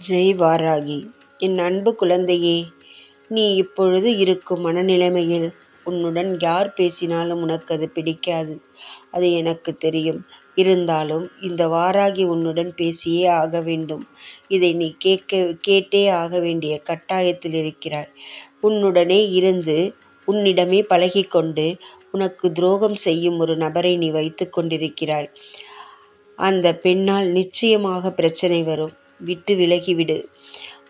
ஜெய் வாராகி என் அன்பு குழந்தையே நீ இப்பொழுது இருக்கும் மனநிலைமையில் உன்னுடன் யார் பேசினாலும் உனக்கு அது பிடிக்காது. அது எனக்கு தெரியும். இருந்தாலும் இந்த வாராகி உன்னுடன் பேசியே ஆக வேண்டும். இதை நீ கேட்க கேட்டே ஆக வேண்டிய கட்டாயத்தில் இருக்கிறாய். உன்னுடனே இருந்து உன்னிடமே பழகிக்கொண்டு உனக்கு துரோகம் செய்யும் ஒரு நபரை நீ வைத்து கொண்டிருக்கிறாய். அந்த பெண்ணால் நிச்சயமாக பிரச்சனை வரும். விட்டு விலகிவிடு.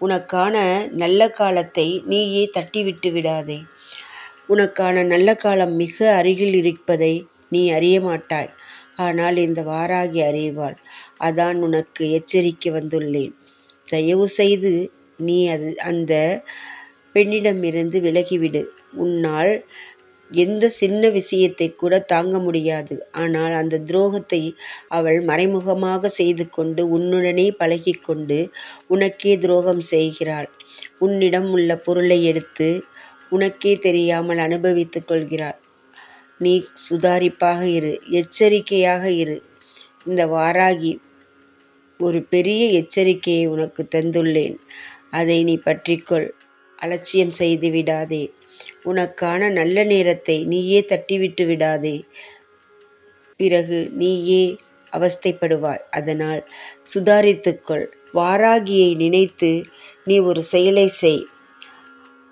உனக்கான நல்ல காலத்தை நீயே தட்டிவிட்டு விடாதே. உனக்கான நல்ல காலம் மிக அருகில் இருப்பதை நீ அறிய மாட்டாய். ஆனால் இந்த வாராகி அறிவாள். அதான் உனக்கு எச்சரிக்கை வந்துள்ளேன். தயவு செய்து நீ அது அந்த பெண்ணிடமிருந்து விலகிவிடு. உன்னால் எந்த சின்ன விஷயத்தை கூட தாங்க முடியாது. ஆனால் அந்த துரோகத்தை அவள் மறைமுகமாக செய்து கொண்டு உன்னுடனே பழகிக்கொண்டு உனக்கே துரோகம் செய்கிறாள். உன்னிடம் உள்ள பொருளை எடுத்து உனக்கே தெரியாமல் அனுபவித்துக் கொள்கிறாள். நீ சுதாரிப்பாக இரு எச்சரிக்கையாக இரு. இந்த வாராகி ஒரு பெரிய எச்சரிக்கையை உனக்கு தந்துள்ளேன். அதை நீ பற்றிக்கொள். அலட்சியம் செய்து விடாதே. உனக்கான நல்ல நேரத்தை நீயே தட்டிவிட்டு விடாதே. பிறகு நீயே அவஸ்தைப்படுவாய். அதனால் சுதாரித்துக்கொள். வாராகியை நினைத்து நீ ஒரு செயலை செய்.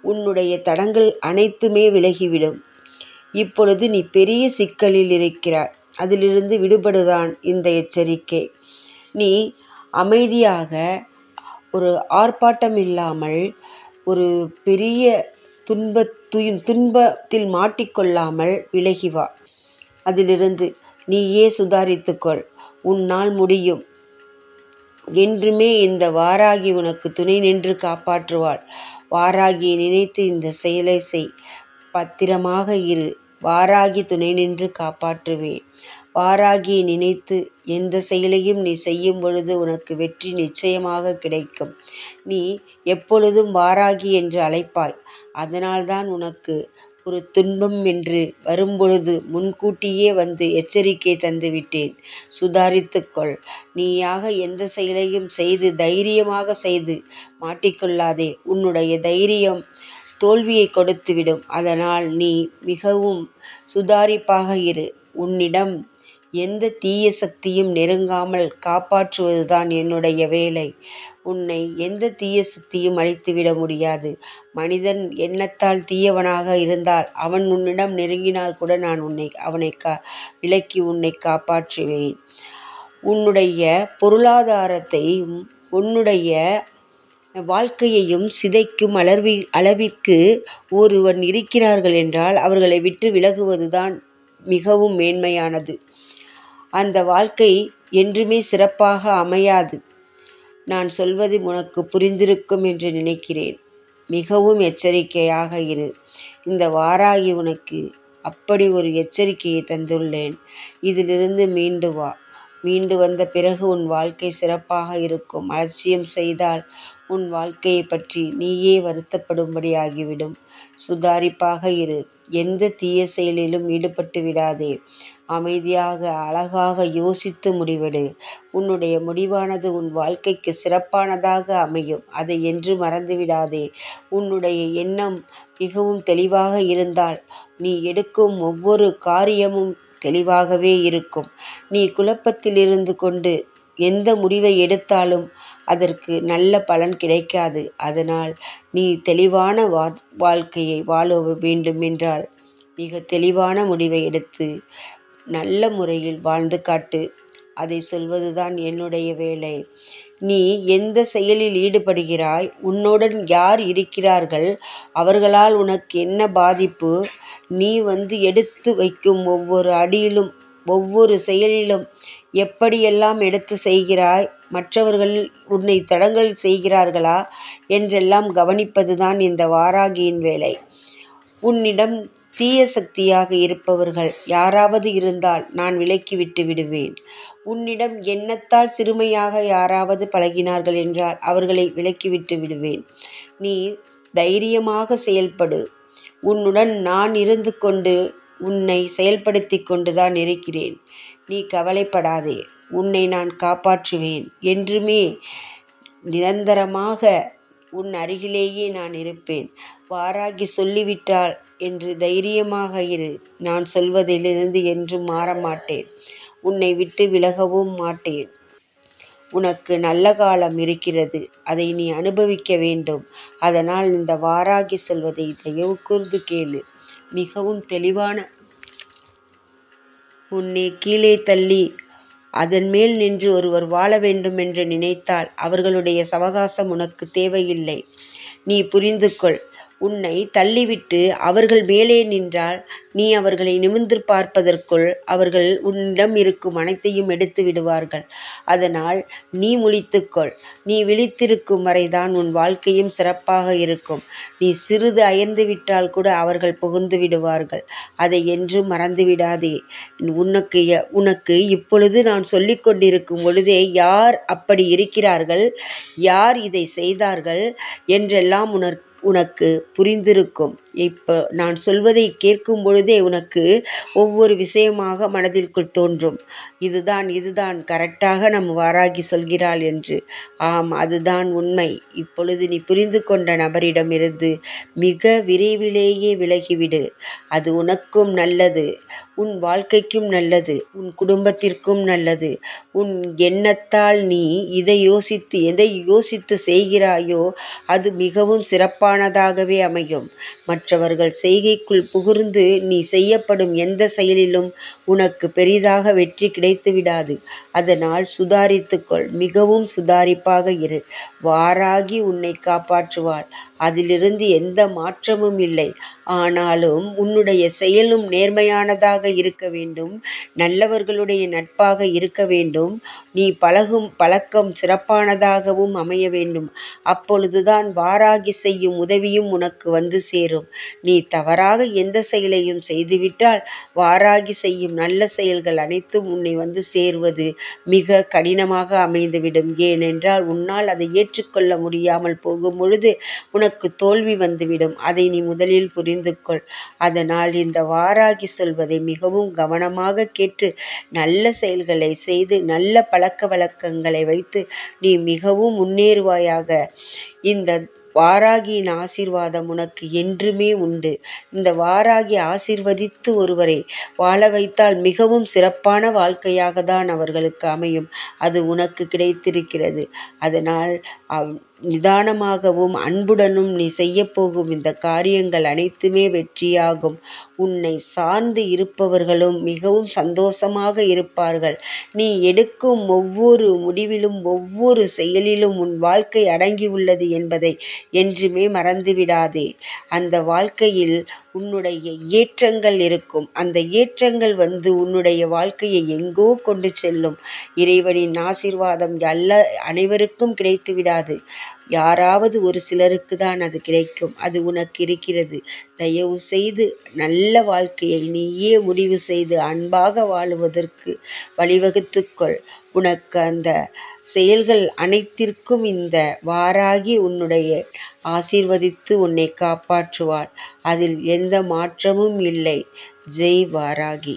உன்னுடைய தடங்கள் அனைத்துமே விலகிவிடும். இப்பொழுது நீ பெரிய சிக்கலில் இருக்கிறாய். அதிலிருந்து விடுபடுதான் இந்த எச்சரிக்கை. நீ அமைதியாக ஒரு ஆர்ப்பாட்டம் இல்லாமல் ஒரு பெரிய துன்பத் துயின் துன்பத்தில் மாட்டிக்கொள்ளாமல் விலகி வா. அதிலிருந்து நீயே சுதாரித்துக்கொள். உன்னால் முடியும். என்றுமே இந்த வாராகி உனக்கு துணை நின்று காப்பாற்றுவாள். வாராகியை நினைத்து இந்த செயலை செய். பத்திரமாக இரு. வாராகி துணை நின்று காப்பாற்றுவேன் வாராகியை நினைத்து எந்த செயலையும் நீ செய்யும் பொழுது உனக்கு வெற்றி நிச்சயமாக கிடைக்கும். நீ எப்பொழுதும் வாராகி என்று அழைப்பாய். அதனால்தான் உனக்கு ஒரு துன்பம் என்று வரும்பொழுது முன்கூட்டியே வந்து எச்சரிக்கை தந்துவிட்டேன். சுதாரித்துக்கொள் நீயாக எந்த செயலையும் செய்து தைரியமாக செய்து மாட்டிக்கொள்ளாதே. உன்னுடைய தைரியம் தோல்வியை கொடுத்துவிடும். அதனால் நீ மிகவும் சுதாரிப்பாக இரு. உன்னிடம் எந்த தீய சக்தியும் நெருங்காமல் காப்பாற்றுவதுதான் என்னுடைய வேலை. உன்னை எந்த தீய சக்தியும் அழித்துவிட முடியாது. மனிதன் எண்ணத்தால் தீயவனாக இருந்தால் அவன் உன்னிடம் நெருங்கினால் கூட நான் உன்னை அவனை கா விலக்கி உன்னை காப்பாற்றுவேன். உன்னுடைய பொருளாதாரத்தையும் உன்னுடைய வாழ்க்கையையும் சிதைக்கும் அளவி அளவிற்கு ஒருவன் இருக்கிறார்கள் என்றால் அவர்களை விட்டு விலகுவதுதான் மிகவும் மேன்மையானது. அந்த வாழ்க்கை என்றுமே சிறப்பாக அமையாது. நான் சொல்வது உனக்கு புரிந்திருக்கும் என்று நினைக்கிறேன். மிகவும் எச்சரிக்கையாக இரு. இந்த வாராகி உனக்கு அப்படி ஒரு எச்சரிக்கையை தந்துள்ளேன். இதிலிருந்து மீண்டு வா. மீண்டு வந்த பிறகு உன் வாழ்க்கை சிறப்பாக இருக்கும். அலட்சியம் செய்தால் உன் வாழ்க்கையை பற்றி நீயே வருத்தப்படும்படி ஆகிவிடும் சுதாரிப்பாக இரு. எந்த தீய செயலிலும் ஈடுபட்டு விடாதே. அமைதியாக அழகாக யோசித்து முடிவெடு. உன்னுடைய முடிவானது உன் வாழ்க்கைக்கு சிறப்பானதாக அமையும். அதை என்று மறந்துவிடாதே உன்னுடைய எண்ணம் மிகவும் தெளிவாக இருந்தால் நீ எடுக்கும் ஒவ்வொரு காரியமும் தெளிவாகவே இருக்கும். நீ குழப்பத்தில் இருந்து கொண்டு எந்த முடிவை எடுத்தாலும் அதற்கு நல்ல பலன் கிடைக்காது. அதனால் நீ தெளிவான வா வாழ்க்கையை வாழ வேண்டும் என்றால் மிக தெளிவான முடிவை எடுத்து நல்ல முறையில் வாழ்ந்து காட்டு. அதை சொல்வதுதான் என்னுடைய வேலை. நீ எந்த செயலில் ஈடுபடுகிறாய் உன்னுடன் யார் இருக்கிறார்கள் அவர்களால் உனக்கு என்ன பாதிப்பு நீ வந்து எடுத்து வைக்கும் ஒவ்வொரு அடியிலும் ஒவ்வொரு செயலிலும் எப்படியெல்லாம் எடுத்து செய்கிறாய் மற்றவர்கள் உன்னை தடங்கல் செய்கிறார்களா என்றெல்லாம் கவனிப்பதுதான் இந்த வாராகியின் வேலை. உன்னிடம் தீய சக்தியாக இருப்பவர்கள் யாராவது இருந்தால் நான் விலக்கி விட்டு விடுவேன். உன்னிடம் எண்ணத்தால் சிறுமையாக யாராவது பழகினார்கள் என்றால் அவர்களை விலக்கிவிட்டு விடுவேன். நீ தைரியமாக செயல்படு. உன்னுடன் நான் இருந்து கொண்டு உன்னை செயல்படுத்தி கொண்டுதான் இருக்கிறேன் நீ கவலைப்படாதே உன்னை நான் காப்பாற்றுவேன் என்றுமே நிரந்தரமாக உன் அருகிலேயே நான் இருப்பேன். வாராகி சொல்லிவிட்டாள் என்று தைரியமாக இரு. நான் சொல்வதிலிருந்து என்றும் மாறமாட்டேன். உன்னை விட்டு விலகவும் மாட்டேன். உனக்கு நல்ல காலம் இருக்கிறது. அதை நீ அனுபவிக்க வேண்டும். அதனால் இந்த வாராகி சொல்வதை தயவு கூர்ந்து கேளு. மிகவும் தெளிவான உன்னை கீழே தள்ளி அதன் மேல் நின்று ஒருவர் வாழ வேண்டுமென்று நினைத்தால் அவர்களுடைய சவகாசம் உனக்கு தேவையில்லை. நீ புரிந்து கொள். உன்னை தள்ளிவிட்டு அவர்கள் மேலே நின்றால் நீ அவர்களை நிமிர்ந்து பார்ப்பதற்குள் அவர்கள் உன்னிடம் இருக்கும் அனைத்தையும் எடுத்து விடுவார்கள். அதனால் நீ முழித்துக்கொள் நீ விழித்திருக்கும் வரைதான் உன் வாழ்க்கையும் சிறப்பாக இருக்கும். நீ சிறிது அயர்ந்து விட்டால் கூட அவர்கள் புகுந்து விடுவார்கள். அதை என்றும் மறந்துவிடாதே. உனக்கு உனக்கு இப்பொழுது நான் சொல்லிக் கொண்டிருக்கும் பொழுதே யார் அப்படி இருக்கிறார்கள் யார் இதை செய்தார்கள் என்றெல்லாம் உனக்கு புரிந்திருக்கும். இப்போ நான் சொல்வதை கேட்கும் பொழுதே உனக்கு ஒவ்வொரு விஷயமாக மனதிற்குள் தோன்றும். இதுதான் இதுதான் கரெக்டாக நம் வாராகி சொல்கிறாள் என்று. ஆம் அதுதான் உண்மை. இப்பொழுது நீ புரிந்து கொண்ட நபரிடமிருந்து மிக விரைவிலேயே விலகிவிடு. அது உனக்கும் நல்லது. உன் வாழ்க்கைக்கும் நல்லது. உன் குடும்பத்திற்கும் நல்லது. உன் எண்ணத்தால் நீ இதை யோசித்து எதை யோசித்து செய்கிறாயோ அது மிகவும் சிறப்பானதாகவே அமையும். மற்ற மற்றவர்கள் செய்கைக்குள் புகுந்து நீ செய்யப்படும் எந்த செயலிலும் உனக்கு பெரிதாக வெற்றி கிடைத்துவிடாது. அதனால் சுதாரித்துக்கொள் மிகவும் சுதாரிப்பாக இரு. வாராகி உன்னை காப்பாற்றுவாள். அதிலிருந்து எந்த மாற்றமும் இல்லை. ஆனாலும் உன்னுடைய செயலும் நேர்மையானதாக இருக்க வேண்டும். நல்லவர்களுடைய நட்பாக இருக்க வேண்டும். நீ பழகும் பழக்கம் சிறப்பானதாகவும் அமைய வேண்டும். அப்பொழுதுதான் வாராகி செய்யும் உதவியும் உனக்கு வந்து சேரும். நீ தவறாக எந்த செயலையும் செய்துவிட்டால் வாராகி செய்யும் நல்ல செயல்கள் அனைத்தும் உன்னை வந்து சேருவது மிக கடினமாக அமைந்துவிடும். ஏனென்றால் உன்னால் அதை ஏற்றுக்கொள்ள முடியாமல் போகும் பொழுது உனக்கு தோல்வி வந்துவிடும். அதை நீ முதலில் புரிந்து கொள். அதனால் இந்த வாராகி சொல்வதை மிகவும் கவனமாக கேட்டு நல்ல செயல்களை செய்து நல்ல பழக்க வழக்கங்களை வைத்து நீ மிகவும் முன்னேறுவாயாக. இந்த வாராகியின் ஆசீர்வாதம் உனக்கு என்றுமே உண்டு. இந்த வாராகி ஆசீர்வதித்து ஒருவரை வாழ வைத்தால் மிகவும் சிறப்பான வாழ்க்கையாக தான் அவர்களுக்கு அமையும். அது உனக்கு கிடைத்திருக்கிறது. அதனால் நிதானமாகவும் அன்புடனும் நீ செய்யப்போகும் இந்த காரியங்கள் அனைத்துமே வெற்றியாகும். உன்னை சார்ந்து இருப்பவர்களும் மிகவும் சந்தோஷமாக இருப்பார்கள். நீ எடுக்கும் ஒவ்வொரு முடிவிலும் ஒவ்வொரு செயலிலும் உன் வாழ்க்கை அடங்கியுள்ளது என்பதை என்றுமே மறந்துவிடாதே. அந்த வாழ்க்கையில் உன்னுடைய ஏற்றங்கள் இருக்கும். அந்த ஏற்றங்கள் வந்து உன்னுடைய வாழ்க்கையை எங்கோ கொண்டு செல்லும். இறைவனின் ஆசிர்வாதம் எல்லா அனைவருக்கும் கிடைத்து விடாது யாராவது ஒரு சிலருக்கு தான் அது கிடைக்கும். அது உனக்கு இருக்கிறது. தயவு செய்து நல்ல வாழ்க்கையை நீயே முடிவு செய்து அன்பாக வாழுவதற்கு வழிவகுத்துக்கொள் உனக்கு அந்த செயல்கள் அனைத்திற்கும் இந்த வாராகி உன்னுடைய ஆசீர்வதித்து உன்னை காப்பாற்றுவாள். அதில் எந்த மாற்றமும் இல்லை. ஜெய் வாராகி.